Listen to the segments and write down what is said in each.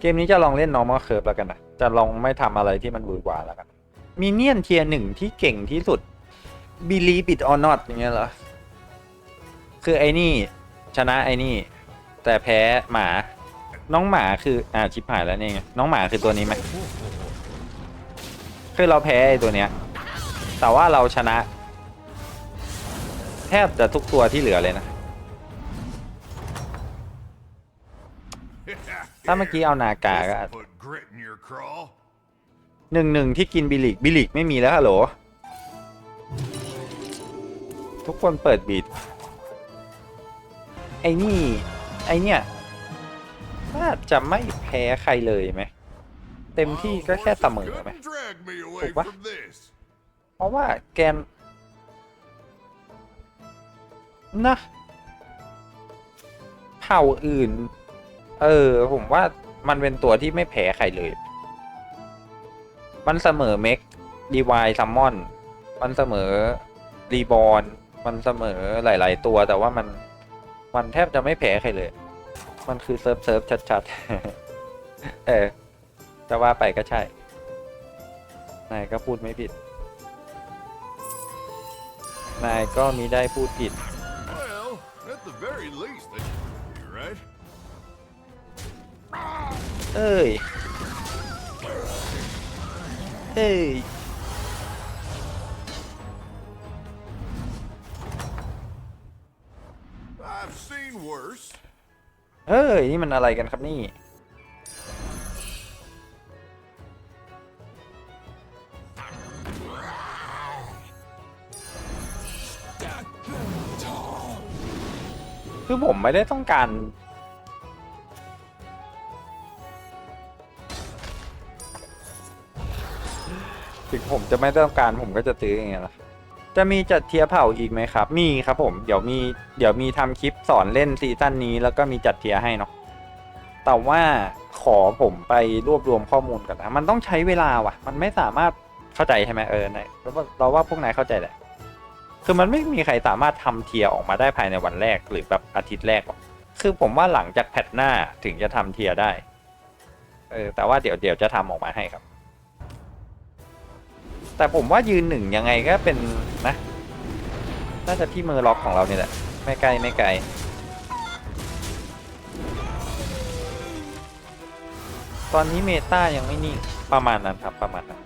เกมนี้จะลองเล่น normal curve แล้วกันนะ จะลองไม่ทำอะไรที่มันบือหวาแล้วกัน มีเนียนเทียหนึ่งที่เก่งที่สุด believe it or not อย่างเงี้ยเหรอ คือไอ้นี่ ชนะไอ้นี่ แต่แพ้หมา น้องหมาคือ อ่าชิบหายแล้วนี่ไงน้องหมาคือตัวนี้ไหมคือเราแพ้ไอ้ตัวเนี้ย แต่ว่าเราชนะ แทบจะทุกตัวที่เหลือเลยนะ ถ้าเมื่อกี้เอานากาก็อาจ Put grit in your craw. หนึ่งหนึ่งที่กินบิลิกบิลิกไม่มีแล้วฮัลโหล ทุกคนเปิดบีดไอ้นี่ ไอเนี่ยน่าจะไม่แพ้ใครเลยไหม เต็มที่ก็แค่เสมอไหม Couldn't drag me away Ủa, from this. เพราะว่าแกนนะเผ่าอื่น เออ ผมว่ามันเป็นตัวที่ไม่แพ้ใครเลย มันเสมอเม็กดีวายซัมมอน มันเสมอรีบอลมันเสมอหลาย ๆ ตัวแต่ว่ามันมันแทบจะไม่แพ้ใครเลย มันคือเซิร์ฟเซิร์ฟชัดๆ เออจะว่าไปก็ใช่นายก็พูดไม่ผิด นายก็มีได้พูดผิด Well, at the very least, เอ้ย เอ้ย I've seen worse. เฮ้ย นี่มันอะไรกันครับนี่คือผมไม่ได้ต้องการ ถึงผมจะไม่ต้องการผมก็จะซื้ออย่างเงี้ยละจะมีจัดเทียร์เผ่าอีกไหมครับ มีครับผม เดี๋ยวมีเดี๋ยวมีทำคลิปสอนเล่นซีซั่นนี้ แล้วก็มีจัดเทียร์ให้เนาะ แต่ว่าขอผมไปรวบรวมข้อมูลก่อนนะ มันต้องใช้เวลาว่ะ มันไม่สามารถเข้าใจใช่ไหมเออนายเราว่าเราว่าพวกนายเข้าใจแหละ คือมันไม่มีใครสามารถทำเทียร์ออกมาได้ภายในวันแรกหรือแบบอาทิตย์แรกหรอก คือผมว่าหลังจากแพทหน้าถึงจะทำเทียร์ได้ เออ แต่ว่าเดี๋ยวเดี๋ยวจะทำออกมาให้ครับ แต่ผมว่ายืนหนึ่งยังไงก็เป็นนะ น่าจะที่มือล็อกของเราเนี่ยแหละ ไม่ไกลไม่ไกลตอนนี้เมตายังไม่นิ่งประมาณนั้นครับประมาณนั้น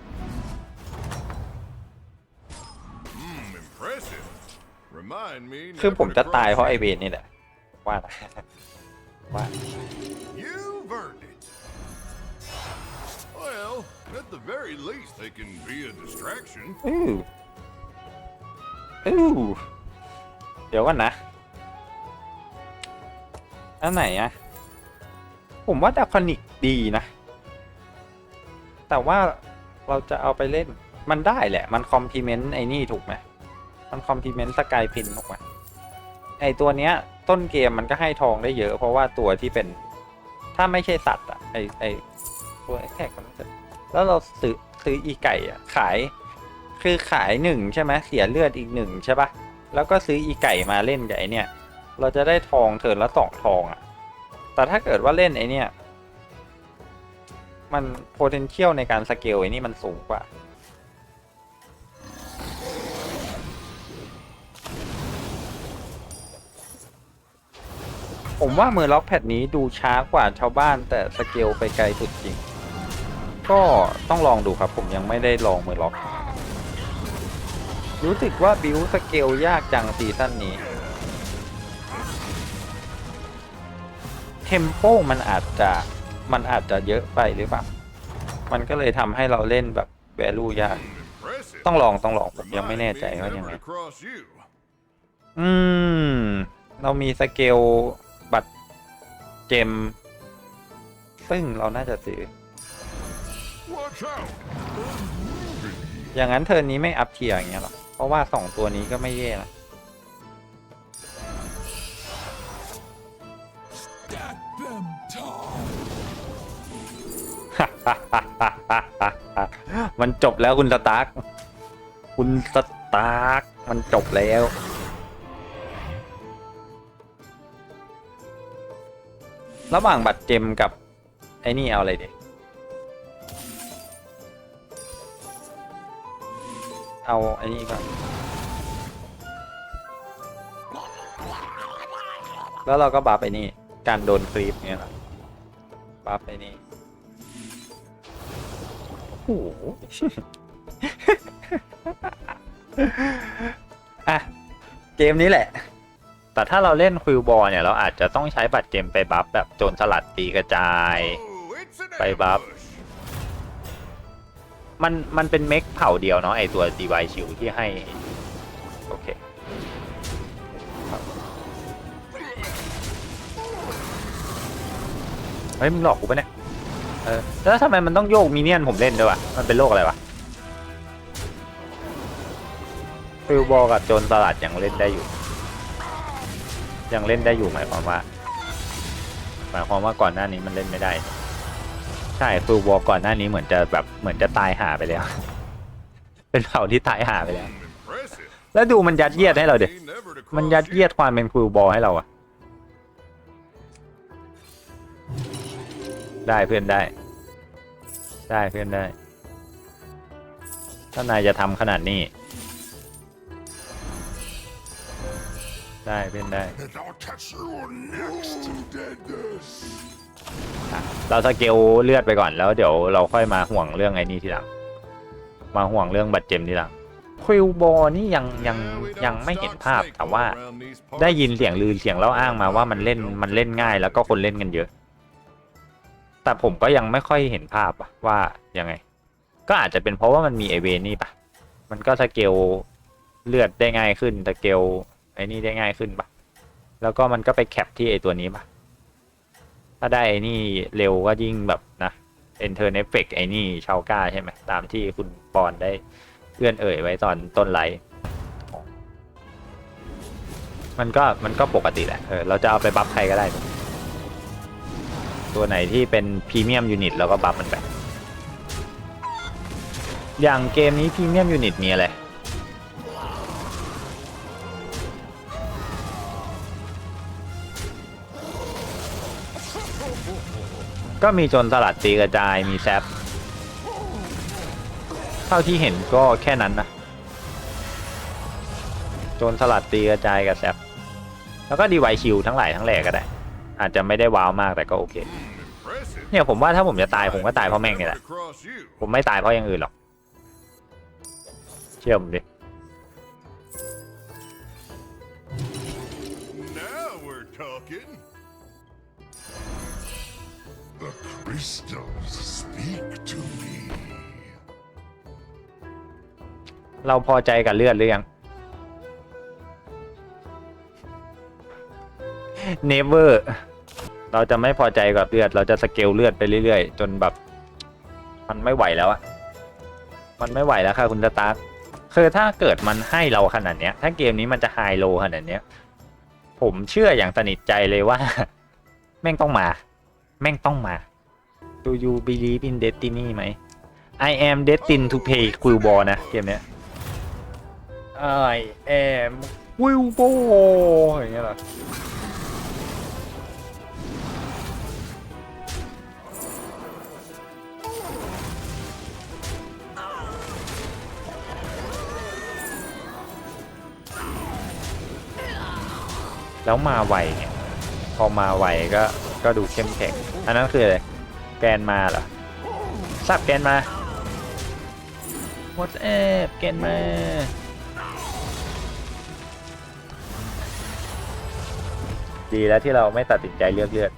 Hmm, impressive. Remind me. คือ never ผมจะ to ตาย cross เพราะไอ you. เวนนี่แหละว่านะว่า at the very least, they can be a distraction. อืออือเดี๋ยวก่อนนะ อันไหนอะผมว่าดาคอนิกดีนะ แต่ว่าเราจะเอาไปเล่น มันได้แหละ มันคอมพลีเมนต์ไอ้นี่ถูกไหม มันคอมพลีเมนต์สกายพินถูกไหมไอตัวเนี้ย ต้นเกมมันก็ให้ทองได้เยอะ เพราะว่าตัวที่เป็น ถ้าไม่ใช่สัตว์อะไอไอตัวไอแค่กัน แล้วเราซื้อซื้ออีไก่อะขาย คือขายหนึ่งใช่ไหมเสียเลือดอีกหนึ่งใช่ปะแล้วก็ซื้ออีไก่มาเล่นกับไอเนี่ย เราจะได้ทองเทิร์นละสองทองอะแต่ถ้าเกิดว่าเล่นไอเนี่ย มัน potential ในการสเกลไอนี่มันสูงกว่าผมว่ามือล็อกแพดนี้ดูช้ากว่าชาวบ้านแต่สเกลไปไกลสุดจริง ก็ต้องลองดูครับผมยังไม่ได้ลองมือล็อก รู้สึกว่าบิวสเกลยากจังซีซั่นนี้ เทมโปมันอาจจะมันอาจจะเยอะไปหรือเปล่า มันก็เลยทำให้เราเล่นแบบแวลูยาก ต้องลองต้องลองผมยังไม่แน่ใจว่ายังไง อืม เรามีสเกลบัตรเจม ซึ่งเราน่าจะซื้อ อย่างนั้นเทิร์นนี้ไม่อัพเทียร์อย่างเงี้ยหรอ เพราะว่าสองตัวนี้ก็ไม่แย่นะมันจบแล้วคุณสตาร์คคุณสตาร์คมันจบแล้ว ระหว่างบัตรเจมกับ ไอ้นี่เอาอะไรเดี เอาไอ้นี่ก่อน แล้วเราก็บัฟไอ้นี่ การโดนคลีปเนี่ยครับบัฟไอ้นี่โอ้โหอะ เกมนี้แหละ แต่ถ้าเราเล่นควิวบอลเนี่ย เราอาจจะต้องใช้บัตรเกมไปบัฟแบบโจรสลัดตีกระจาย Oh, it's an Bye, Bob. ambush. มันมันเป็นเมคเผ่าเดียวเนาะไอตัวดีไวชิวที่ให้ โอเคเฮ้ยมึงหลอกกูปะเนี่ยเออแล้วทำไมมันต้องโยกมิเนียนผมเล่นด้วยวะมันเป็นโรคอะไรวะฟิลบอลกับโจรสลัดยังเล่นได้อยู่ ยังเล่นได้อยู่หมายความว่า หมายความว่าก่อนหน้านี้มันเล่นไม่ได้ ช่ฟิลบอลก่อนหน้านี้เหมือนจะแบบเหมือนจะตายหาไปแล้ว เป็นเผ่าที่ตายหาไปแล้ว แล้วดูมันยัดเยียดให้เราเด็มันยัดเยียดความเป็นฟิลบอลให้เราอะได้เพื่อนได้ ได้เพื่อนได้ ถ้านายจะทำขนาดนี้ ได้เพื่อนได้ อะเราสเกลเลือดไปก่อนแล้วเดี๋ยวเราค่อยมาห่วงเรื่องไอ้นี่ทีหลัง มาห่วงเรื่องบัตรเจมทีหลังควิลบอลนี่ยังยังยังไม่เห็นภาพแต่ว่าได้ยินเสียงลือเสียงเล่าอ้างมาว่ามันเล่นมันเล่นง่ายแล้วก็คนเล่นกันเยอะ แต่ผมก็ยังไม่ค่อยเห็นภาพอะว่ายังไง ก็อาจจะเป็นเพราะว่ามันมีไอเวนนี่ปะมันก็สเกลเลือดได้ง่ายขึ้นสเกลไอ้นี่ได้ง่ายขึ้นปะแล้วก็มันก็ไปแคปที่ไอตัวนี้ปะ ถ้าได้ไอ้นี่เร็วก็ยิ่งแบบนะ enter effect ไอ้นี่ชาวก้าใช่ไหมตามที่คุณปอนได้เอื้อนเอ่ยไว้ตอนต้นไลฟ์มันก็มันก็ปกติแหละเออเราจะเอาไปบัฟใครก็ได้ ตัวไหนที่เป็นพรีเมียมยูนิตเราก็บัฟมันไปอย่างเกมนี้พรีเมียมยูนิตมีอะไร ก็มีจนสลัดตีกระจายมีแซปเท่าที่เห็นก็แค่นั้นนะจนสลัดตีกระจายกับแซปแล้วก็ดีไวชิวทั้งหลายทั้งแหล่ก็ได้ อาจจะไม่ได้ว้าวมากแต่ก็โอเค เนี่ยผมว่าถ้าผมจะตายผมก็ตายเพราะแม่งนี่แหละ ผมไม่ตายเพราะอย่างอื่นหรอก เชื่อผมดิ crystals speak to me. เราพอใจกับเลือดหรือยัง never เราจะไม่พอใจกับเลือด เราจะสเกลเลือดไปเรื่อยๆ จนแบบ มันไม่ไหวแล้วอะมันไม่ไหวแล้วค่ะคุณสตาร์คคือถ้าเกิดมันให้เราขนาดเนี้ย ถ้าเกมนี้มันจะไฮโลขนาดเนี้ย ผมเชื่ออย่างสนิทใจเลยว่า แม่งต้องมา แม่งต้องมา Do you believe in destiny ไหม I am destined to play q u i l l ball นะ เกมเนี้ย I am q u i l l ball อย่างเงี้ยเหรอแล้วมาไวเนี่ยพอมาไวก็ก็ดูเข้มแข็ง อันนั้นคืออะไร แกนมาเหรอสับแกนมา What's up แกนมาดีแล้วที่เราไม่ตัดสินใจเลือกเลือด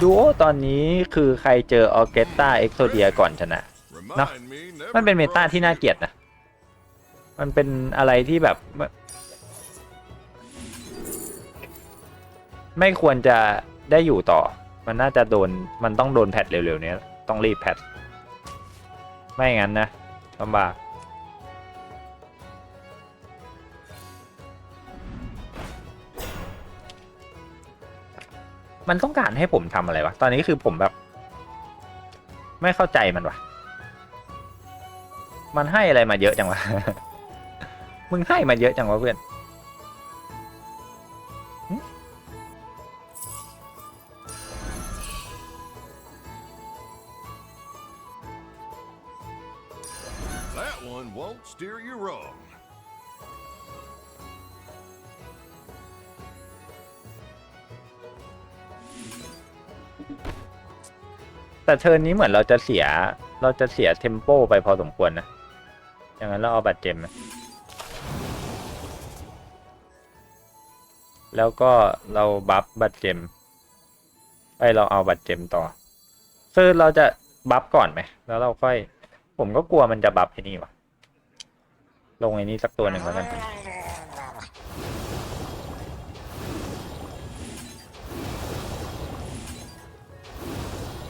ดูโอตอนนี้คือใครเจอออเกตตาเอ็กโซเดียก่อนชนะ Remind me never มันเป็น to เมตา cross ที่น่า you. เกลียดนะ มันเป็นอะไรที่แบบ ไม่ไม่ควรจะได้อยู่ต่อ มันน่าจะโดน มันต้องโดนแพทเร็วๆเนี้ยต้องรีบแพท ไม่งั้นนะลำบากมันต้องการให้ผมทำอะไรวะ ตอนนี้คือผมแบบ ไม่เข้าใจมันวะ มันให้อะไรมาเยอะจังวะ มึงให้มาเยอะจังวะเพื่อน แต่เทิร์นนี้เหมือนเราจะเสีย เราจะเสียเทมโปไปพอสมควรนะอย่างนั้นเราเอาบัตรเจมแล้วก็เราบัฟบัตรเจมไอเราเอาบัตรเจมต่อคือเราจะบัฟก่อนไหม แล้วเราค่อย ผมก็กลัวมันจะบัฟไอ้นี่วะลงไอ้นี่สักตัวหนึ่งแล้วกัน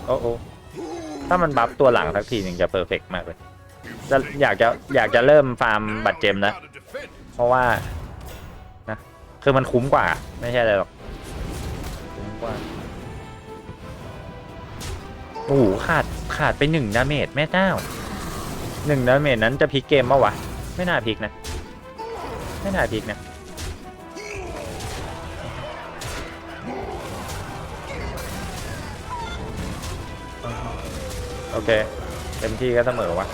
โอ้โอถ้ามันบัฟตัวหลังสักทีหนึ่งจะเพอร์เฟกมากเลยจะอยากจะอยากจะเริ่มฟาร์มบัตรเจมนะ เพราะว่านะคือมันคุ้มกว่า ไม่ใช่อะไรหรอกคุ้มกว่าโอ้โหขาดขาดไปหนึ่งดาเมจแม่เจ้าหนึ่งดาเมจนั้นจะพลิกเกมปะวะ ไม่น่าพลิกนะ ไม่น่าพลิกนะ โอเค เต็มที่ก็เสมอวะ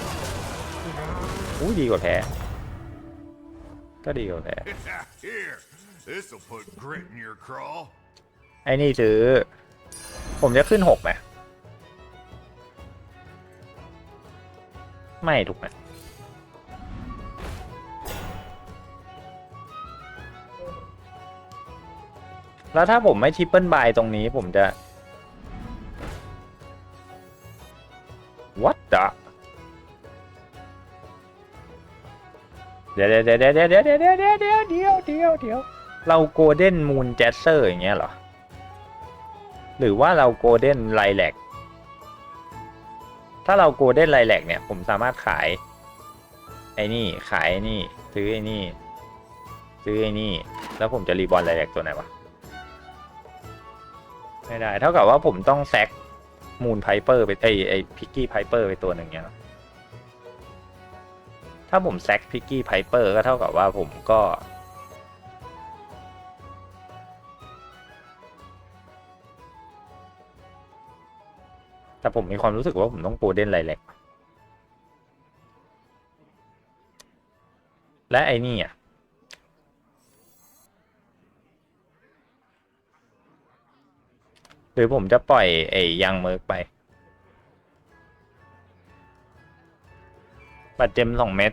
อู้ดีกว่าแพ้ ก็ดีกว่าแพ้ Here, this'll put grit in your craw. ไอ้นี่ซื้อผมจะขึ้นหกไหมไม่ถูกไหมแล้วถ้าผมไม่ทริปเปิลบายตรงนี้ผมจะ what the เดี๋ยวเดี๋ยวเดี๋ยวเดี๋ยวเดี๋ยวเดี๋ยวเดี๋ยวเดี๋ยวเดี๋ยวเดี๋ยวเดี๋ยวเดี๋ยวเราโกลเด้นมูนแจสเซอร์อย่างเงี้ยเหรอ หรือว่าเราโกลเด้นไลแลกถ้าเราโกลเด้นไลแลกเนี่ย ผมสามารถขาย ไอ้นี่ขายไอ้นี่ซื้อไอ้นี่ ซื้อไอ้นี่ แล้วผมจะรีบอลไลแลกตัวไหนวะไม่ได้ เท่ากับว่าผมต้องแซก มูนไพเปอร์ไปไอไอพิกกี้ไพเปอร์ไปตัวหนึ่งเนี้ยเหรอถ้าผมแซกพิกกี้ไพเปอร์ก็เท่ากับว่าผมก็ แต่ผมมีความรู้สึกว่าผมต้องโกลเด้นไลแหลกและไอ้นี่อะ รือผมจะปล่อยไอ้ยังเมิร์กไปบัดเจ็มสองเม็ด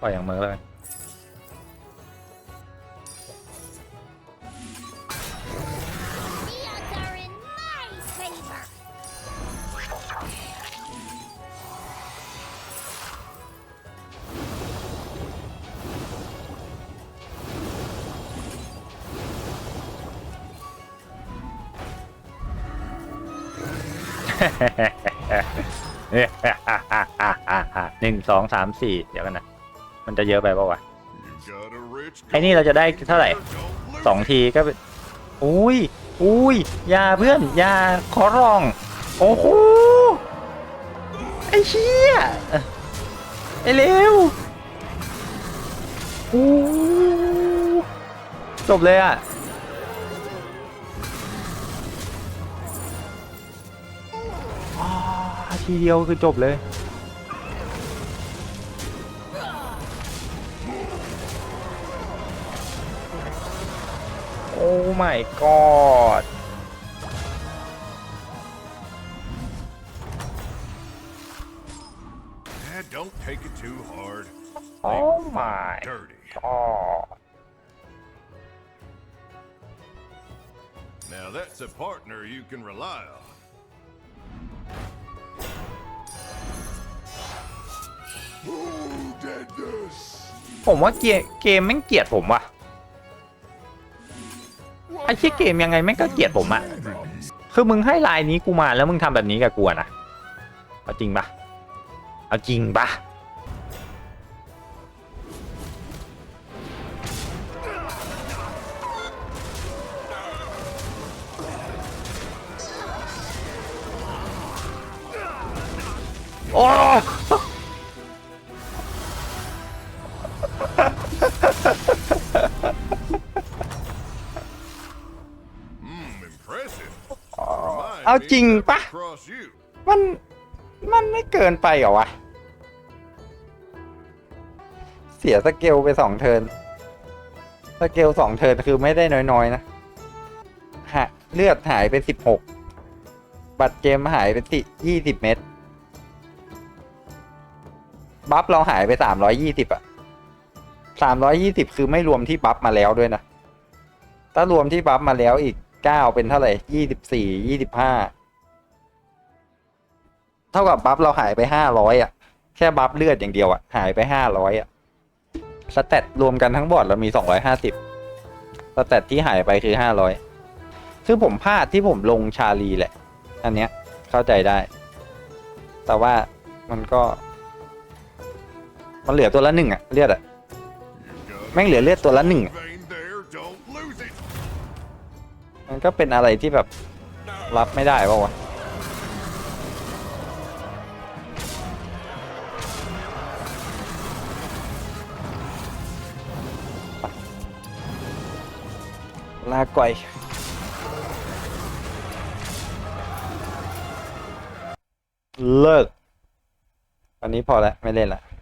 ปล่อยยังเมิร์กเล้ หนึ่งสองสามสี่เดี๋ยวกันนะ มันจะเยอะไปปะวะ You got a rich ไอ้นี่เราจะได้เท่าไหร่ Don't lose สองทีก็เป็นอุ้ยอุ้ยอยาเพื่อนอยาขอร้อง โอ้โหไอ้เชี่ยไอ้เร็วอู้จบเลยอะ ทีเดียวคือจบเลย โอ้ my god Dad, don't take it too hard. oh my Dirty. god Now that's a partner you can rely on. ผมว่าเกมเกมแม่งเกลียดผมว่ะไอ้ที่เกมยังไงแม่งก็เกลียดผมอะคือมึงให้ลายนี้กูมาแล้วมึงทำแบบนี้กับกูอะนะเอาจริงปะเอาจริงปะ เอาจริงปะมัน มันไม่เกินไปเหรอวะ เสียสเกลไปสองเทิร์นสเกลสองเทิร์นคือไม่ได้น้อยๆนะหะเลือดหายไปสิบหกบัตรเกมหายไปสิยี่สิบเม็ดบัฟเราหายไปสามร้อยยี่สิบอะสามร้อยยี่สิบคือไม่รวมที่บัฟมาแล้วด้วยนะ ถ้ารวมที่บัฟมาแล้วอีก เก้าเป็นเท่าไหร่ยี่สิบสี่ยี่สิบห้าเท่ากับบัฟเราหายไปห้าร้อยอะ แค่บัฟเลือดอย่างเดียวอะ หายไปห้าร้อยอะ สเตตรวมกันทั้งบอร์ดเรามีสองร้อยห้าสิบสเตตที่หายไปคือห้าร้อยคือผมพลาดที่ผมลงชาลีแหละ อันเนี้ยเข้าใจได้ แต่ว่ามันก็ มันเหลือตัวละหนึ่งอะ เลือดอะ แม่งเหลือเลือดตัวละหนึ่ง a อะ มันก็เป็นอะไรที่แบบรับไม่ได้ป่าวะลาก่อยเลิกวันนี้พอแล้ว ไม่เล่นละ